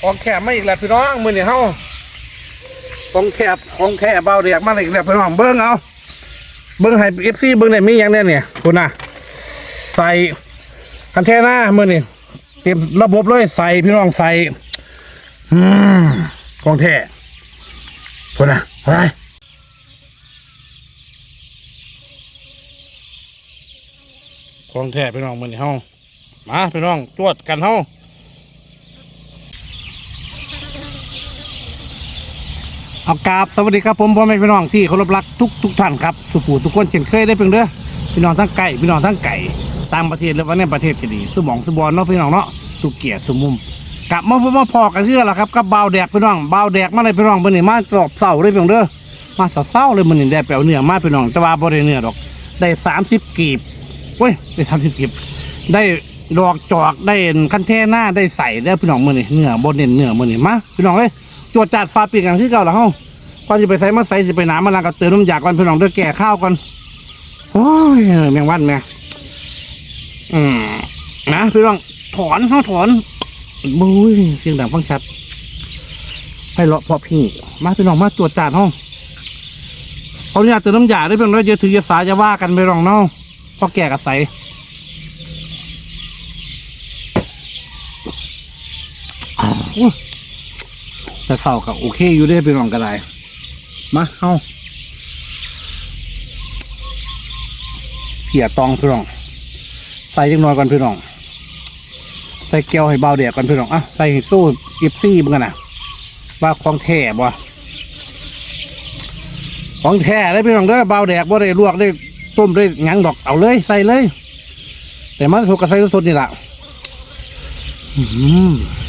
ของแคบมาอีกแล้วพี่น้องมือนี่เฮาของแคบของแคบเบาเรียกมาอีกแล้วพี่น้องเบิ้งเอาเบิ้งให้เอฟซีเบิ้งได้มีอย่างแน่เนี่ยคุณน่ะ ใส่คันแท่หน้ามือนี่เตรียมระบบเลยใส่พี่น้องใส่อืมของแท้คุณน่ะอะไรของแท้พี่น้องมือนี่เฮามาพี่น้องจวดกันเฮา เอากราบสวัสดีครับผมพ่อแม่พี่น้องที่เคารพรักทุกทุกท่านครับสุภูทุกคนเช่นเคยได้เพียงเด้อพี่น้องทั้งไก่พี่น้องทั้งไก่ต่างประเทศหรือว่าในประเทศก็ดีสมองสมบอลเนาะพี่น้องเนาะสุเกียรติสมมุมกลับมาพบมาพอกันเชื่อละครับกับเบาแดกพี่น้องเบาแดกมาเลยพี่น้องเมื่อนี้มาตอบเศร้าเลยเพียงเด้อมาเศร้าเลยมื่อนี้ได้แปลวเนื้อมาพี่น้องแต่ว่าบ่ได้เนื้อดอก ได้สามสิบกีบเว้ยได้สามสิบกีบได้ดอกจอกได้คันแท่หน้าได้ใส่ได้พี่น้องมื่อนี้เนื้อบนเน้นเนื้อมื่อนี้มาพี่น้องเลย จวดจัดฟ้าปีกกันที่เก่าละเฮาก่อนจะไปใส่มาใส่จะไปหนามาลางกับเติมน้ำยาก่อนพี่น้องเด้อแก่ข้าวก่อนโอ้ยแมงวันแม่อืมนะพี่น้องถอนเขาถอนบุ้ยเสียงดังฟังชัดให้เลาะเพาะพี่มาพี่น้องมาตรวจจานห้องเขาเนี่ยเติมน้ำยาได้เพียงน้อยเยอะถือยาสาจะว่ากันไปรองเนาะพอแก่กับใสอ้า แต่เศร้ากับโอเคอยู่ได้อพี่น้องก็ไดมาเอาเพียตองพี่น้อง ใส่จังน้อยก่อนพี่น้อง ใส่เกลียวให้เบาเดียกก่อนพี่น้องอะใส่สู้อิบซี่มึงกันนะว่าของแท้บ่ของแท้ได้พี่น้องเด้เบาแดกบ่ได้ลวกได้ต้มได้ยังดอกเอาเลย ใส่เลย แต่มันสุกกับใส่สดนี่แหละอื้อหือแ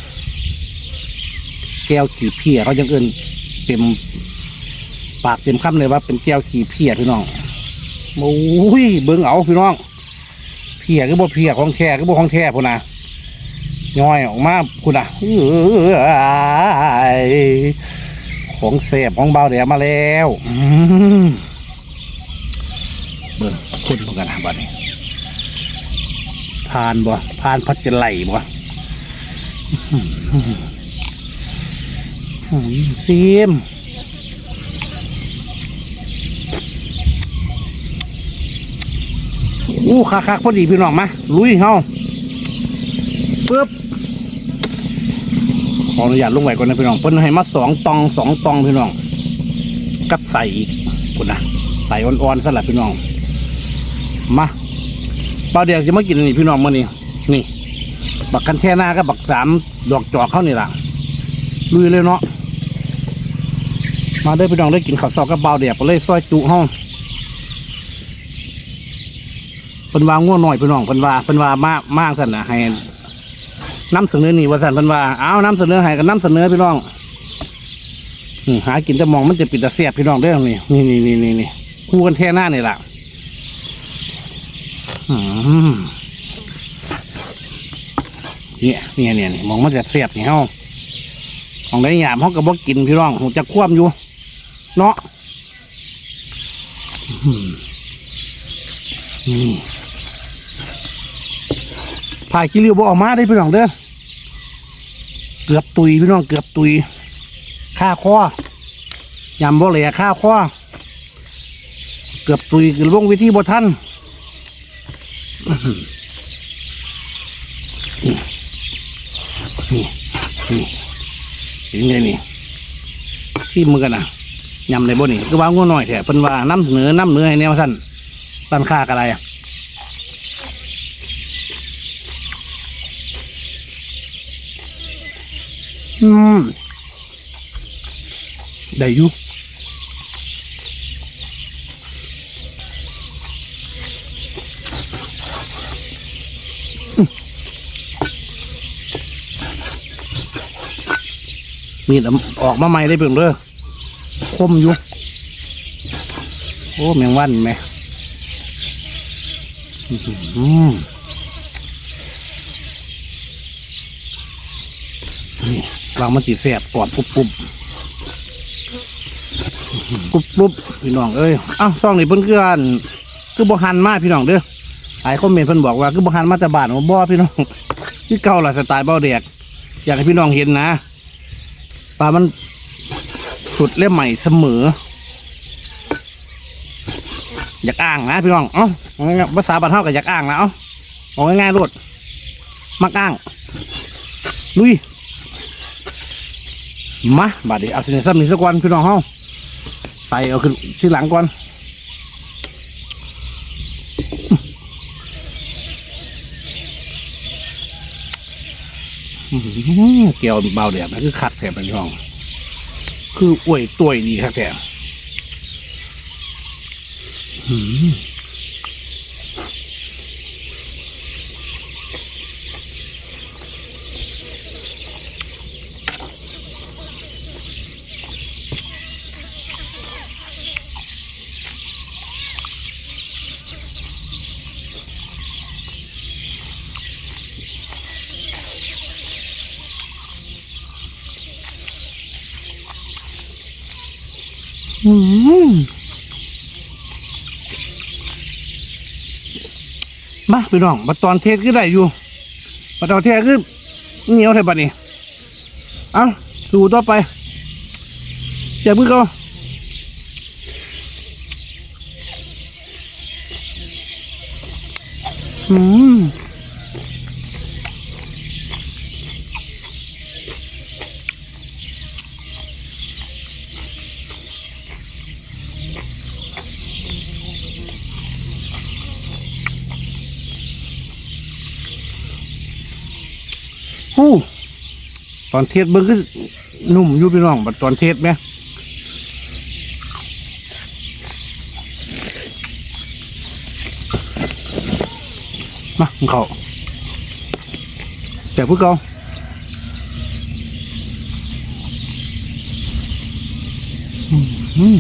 ก้วขีดเพียเขายังเอินเต็มปากเต็มคำเลยว่าเป็นแก้วขี้เพียพี่น้องโอ้ยเบิ้งเอาพี่น้อง เพียก็บ่เพียของแท้ก็บ่ของแท้พุ่นนะย่อยออกมาพุ่นนะของแสบของเบาเดี๋ยวมาแล้วเบิ้งคุณเหมือนกันนะบัดนี้ผ่านบ่ผ่านพัดจะไหลบ่ ซีมอู้คักคักๆพอดีพี่น้องมาลุยเฮาปึ๊บขออนุญาตลงไว้ก่อนนะพี่น้องเพิ่นให้มาสองตองสองตองพี่น้อง กับใส่อีกคุณนะใส่อ่อนๆสลับพี่น้องมาปลาเดียวจะมากินนี่พี่น้องมื่อนี้นี่ บักกันแท่หน้ากับบักสามดอกจอกเข้านี่ล่ะลุยเลยเนาะ มาเด้อพี่น้องได้กินข้าวซอกกับเบาเดียวไปเลยซอยจุห้องเพิ่นว่าง่วหน่อยพี่น้องเพิ่นว่าเพิ่นว่ามากมากสั่นนะให้น้ำเสนอนี่ว่าสั่นเพิ่นว่าอ้าวนำเสนอให้ก็นำเสนอพี่น้องหากินแต่มองมันจะปิดตาเสียบพี่น้องเด้อนี่นี่นี่นี่นี่นี่คู่กันแท่หน้านี่ล่ะเนี่ยเนี่ยเนี่ยมองมันจะเสียบนี่เฮาของได้หยามเฮาก็บ่กินพี่น้องผมจะคว่ำอยู่ เนาะอืมนี่พายกิริวบออกมาได้พี่น้องเด้อเกือบตุยพี่น้องเกือบตุยค่าข้อยำบ่เหล่ค่าข้อเกือบตุยคือลงวิธีบ่ทันนี่นี่นี่เห็นไงนี่ซีมือกันนะ ยำในบ่นี่คือว่างูหน่อยแถเพิ่นว่าน้ำเหนือน้ำเหนือให้แนวท่านร้านค้าอะไรอะอืมได้อยู่อืมมีดออกมาใหม่ได้เพิ่งเด้อ คมอยู่ โอ้แมงวันแม่อืมนี่วางมันสีแสบปอดปุบปุบปุบปุบพี่น้องเอ้ยอ้าวซองนี่เพิ่นคืออันคือบ่หันมาพี่น้องเด้อหลายคอมเมนต์เพิ่นบอกว่าคือบ่หันมาแต่บ้านบ่พี่น้องคือเก่าล่ะสไตล์เบ้าแดกอยากให้พี่น้องเห็นนะปลามัน สุดเล่มใหม่เสมอ อยากอ้างนะพี่น้อง เอ้าง่ายๆภาษาบ้านเท่ากับอยากอ้างนะเอ้าเอาง่ายๆรวดมักอ้างลุยมาบาดนี้เอาสิเนซัมนี่สักวันพี่น้องเฮาใส่เอาขึ้นที่หลังก่อนเกี่ยวเบาเดียบนะคือขัดแถบเป็นช่อง คืออวยตัวยดีครับแถ อื้อหืออื้อหือมาพี่น้องบัดตอนเทศก็ได้อยู่บัดตอนเทศคือเหนียวแถบบัดนี้เอาสู่ต่อไปเสียบมือเขาอืมฮู้ ตอนเทศเบิ้งก็นุ่มอยู่พี่น้องบัดตอนเทศไหมมาของเขาเสียบมือเขาอืม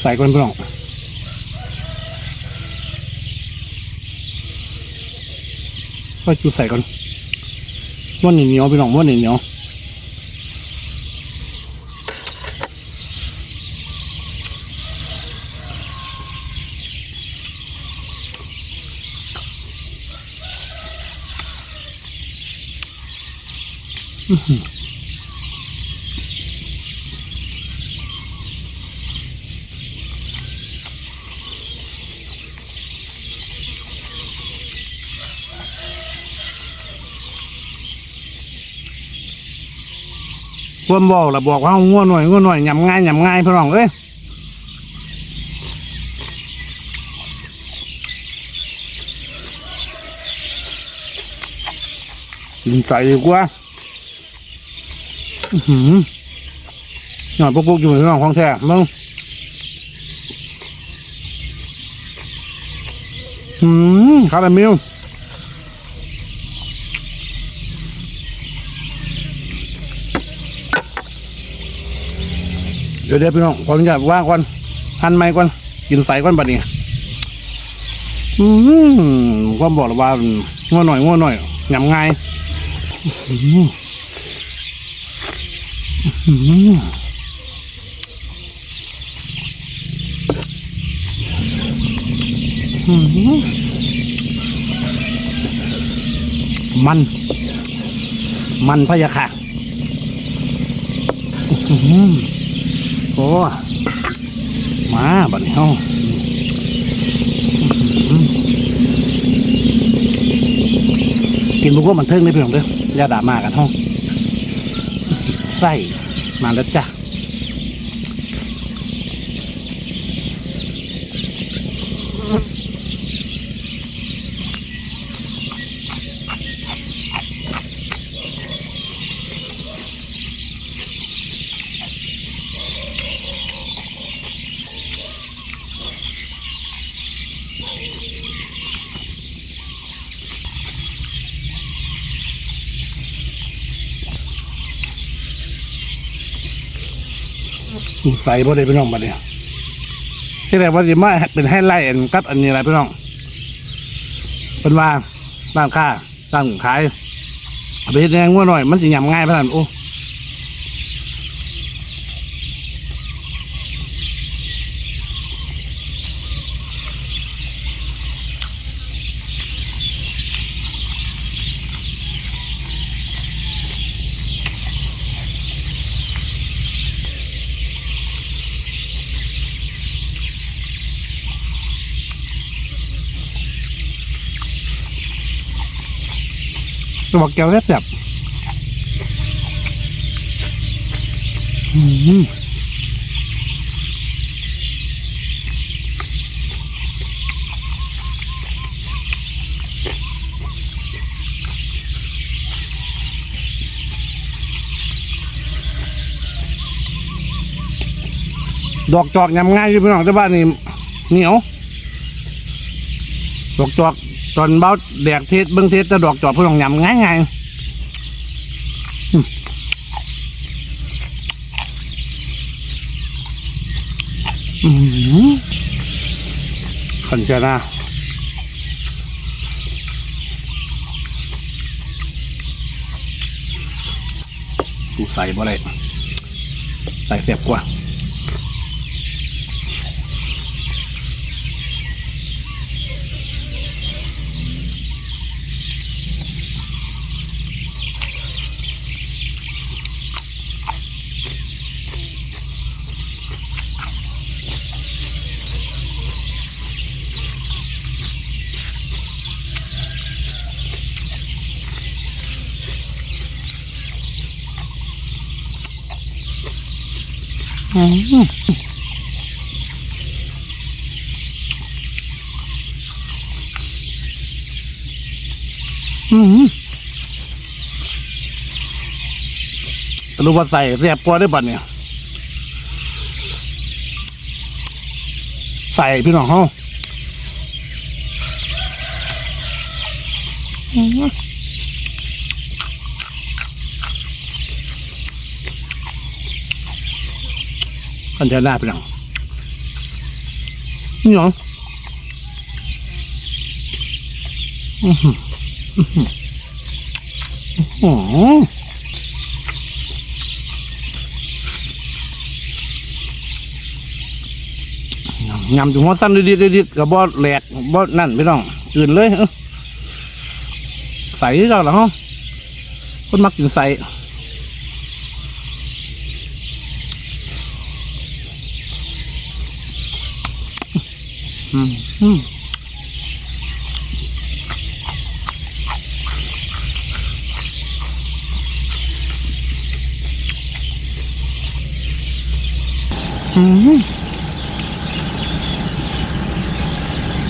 ใส่ก่อนพี่น้องก็จูใส่ก่อนม้วนเหนียวพี่น้องม้วนเหนียวอือ ความบอกละบอกว่าง่วหน่อยง่วหน่อยยำง่ายยำง่ายพี่น้องเอ้ยกินใส่ดีกว่าอื้อหือหน่อยปุ๊กๆอยู่ในน้องของแท้มึงอืมคาราเมล ดี๋ยวเดี๋ยวพี่น้องขออนุญาตว่างก่อนหั่นไม้ก่อนกินใส่ก่อนบัดนี้อืมก็บอกแล้วว่าง่วหน่อยง่วหน่อยยำง่ายอื้อหืออื้อหืออื้อหือมัน มันพะยะค่ะ โอ้มาบัดนี้เฮากินบุกมันเทิงได้เพียงเด้ออย่าด่ามากันเฮาใส่มาแล้วจ้ะ ใส่บ่ได้พี่น้องมาเนี่ยที่แรกว่าสิมาเป็นให้ไล่อันกับอันนี้อะไรพี่น้องเป็นว่าร้านค้าร้านขายเอาไปเฮ็ดแดงว่าหน่อย มันสิยำง่ายพะนันโอ้ ตัวแก้วแซ่บๆอืมดอกจอกยำง่ายอยู่พี่น้องแต่บ้านนี่เหนียว ดอกจอก อนเบ้าแดกเทศเบิ้งเทศแต่ดอกจอกพี่น้องยำง่ายง่ายๆอืมอืมขันเจนะดูใส่บ่ได้ใส่เสียบกว่า อืมอืมรู้ว่าใส่เสียบกว่าได้บัดเนี่ย ใส่พี่น้องเขา มันเทน่าพี่น้องนี่หรออือหืออือหืออือหือยำอยู่หัวสั้นดิดๆดิดๆกับบ่แหลกบ่นั่นพี่น้องอื่นเลยใส่ที่เราหรอฮะคนมักกินใส่ อืม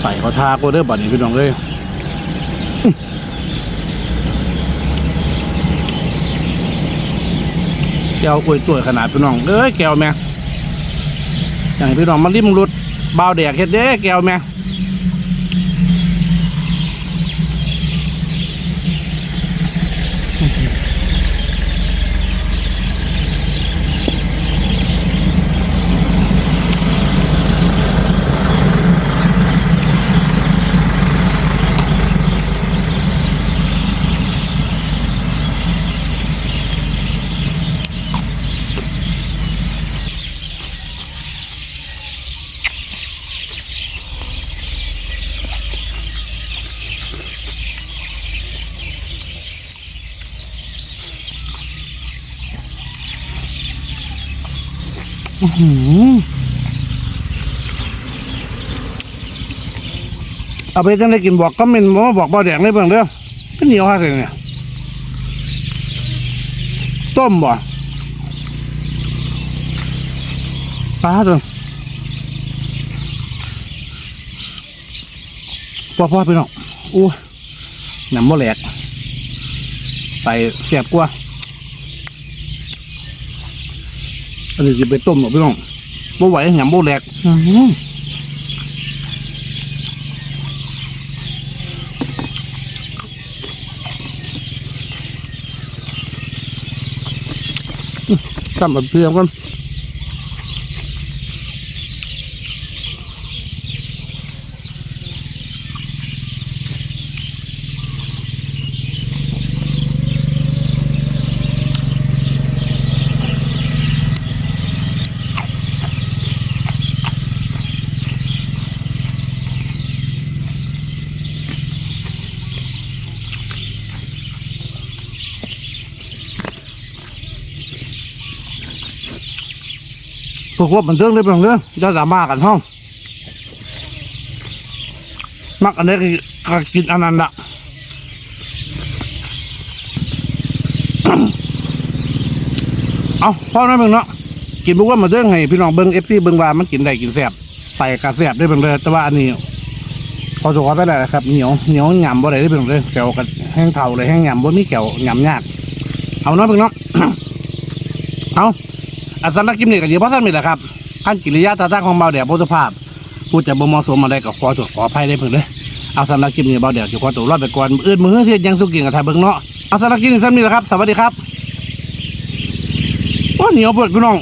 ใส่เขาทากูเด้อบัดนี้พี่น้องเลยแก้วอวยตัวขนาดพี่น้องเอ้ยแก้วแม่อยากให้พี่น้องมาริมรถเบาวแดกเฮ็ดเด้แก้วแม่ เอาไปจังได้กินบอกก็เมนบอกว่าบอกเบาแดงเลยเบิ่งเด้อก็เหนียวฮะเลยเนี่ยต้มบ่ปลาตัวพ่อพ่อพี่น้องอู้หนำบ่แหลกใส่เสียบกว่า อันนี้จะไปต้มหรอพี่น้องบ่ไหวหยำบ่แหลกทำแบบเพียงกัน ตัวควบมันเรื่องเลยเป็นเรื่องจะสามารกันห้องมักอันนี้ก็กินอันนั้นละเอาพ่อแม่เบิ่งเนาะกินพวกว่ามาเรื่องให้พี่น้องเบิ้งเอฟซีเบิ้งว่ามันกินได้กินแสบใส่กระแสบได้เป็นเลยแต่ว่าอันนี้พอจะขอไปได้ครับเหนียวเหนียวหยำบ่ได้ได้เป็นเลยแกวกับแห้งเผาเลยแห้งหยำบ่มีแกวหยำยากเอาเนาะเบิ่งเนาะเอา อันสำนักกิมเนี่ยก็เดี๋ยวพ่อท่านมีแหละครับขั้นกิริยาตาตางของเบาเดียวโพสภาพพูดจะบ่เหมาะสมอะไรก็ขอตรวจขออภัยได้เพิ่งเลยเอาสำนักกิมนี่เบาเดี๋ยวจะขอตัวรอดไปก่อนอื่นมือเทียนยังสุกินกับไทยเบิ้งเนาะเอาสำนักกิมนี่ซ้ำนี่แหละครับ สวัสดีครับ โอ้เหนียวเปิดพี่น้อง